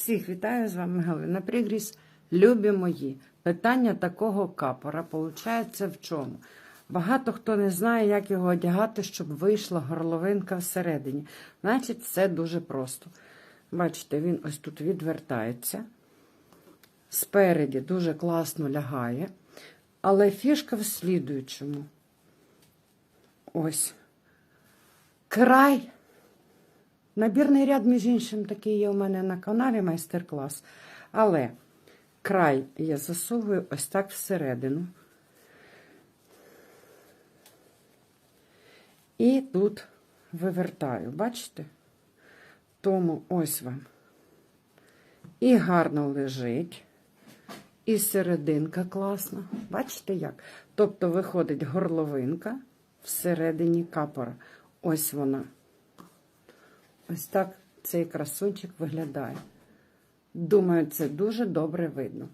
Всіх вітаю з вами Галина Пригріс. Любі мої. Питання такого капора получається в чому? Багато хто не знає, як його одягати, щоб вийшла горловинка всередині. Значить, все дуже просто. Бачите, він ось тут відвертається. Спереді дуже класно лягає. Але фішка в слідуючому. Ось. Край Набірний ряд, між іншим, такий є у мене на каналі майстер-клас. Але край я засовую ось так всередину. І тут вивертаю, бачите? Тому ось вам. І гарно лежить. І серединка класна. Бачите як? Тобто виходить горловинка всередині капора. Ось вона. Ось так цей красунчик виглядає. Думаю, це дуже добре видно.